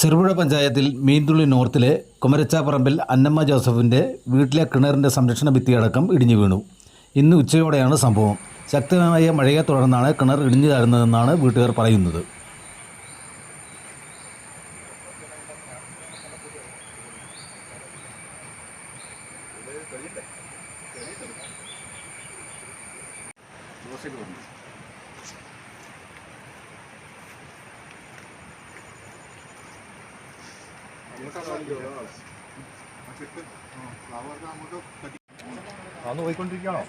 ചെറുപുഴ പഞ്ചായത്തിൽ മീൻതുള്ളി നോർത്തിലെ കുമരച്ചാപ്പറമ്പിൽ അന്നമ്മ ജോസഫിന്റെ വീട്ടിലെ കിണറിന്റെ സംരക്ഷണ ഭിത്തിയടക്കം ഇടിഞ്ഞു വീണു. ഇന്ന് ഉച്ചയോടെയാണ് സംഭവം. ശക്തമായ മഴയെ തുടർന്നാണ് കിണർ ഇടിഞ്ഞു താഴുന്നതെന്നാണ് വീട്ടുകാർ പറയുന്നത്. അന്ന് പോയിക്കൊണ്ടിരിക്കുകയാണോ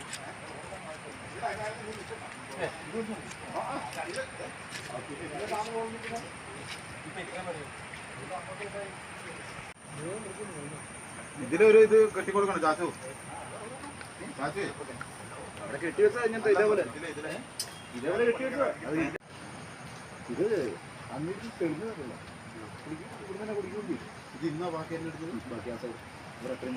ഇതിലൊരു ഇത് കെട്ടിക്കൊടുക്കണം ചാച്ചു. ചാച്ചു. അവിടെ കെട്ടിവെച്ചാ ഇങ്ങനത്തെ ഇതേപോലെ. ഇതേപോലെ കെട്ടി വെച്ചാ. ഇത് അന്നിട്ട് തെളിഞ്ഞതല്ല ഇവിടെ തന്നെ ഇത് ഇന്നാ ബാക്കി എന്നെ എടുത്തത് ബാക്കി ആ സൈഡ് ഇവിടെ എത്രയും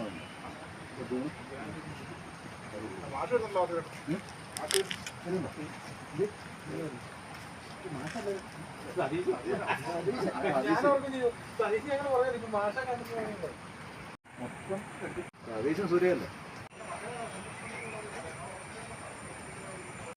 മൊത്തം പ്രാദേശിക സൂര്യല്ലേ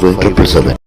triple seven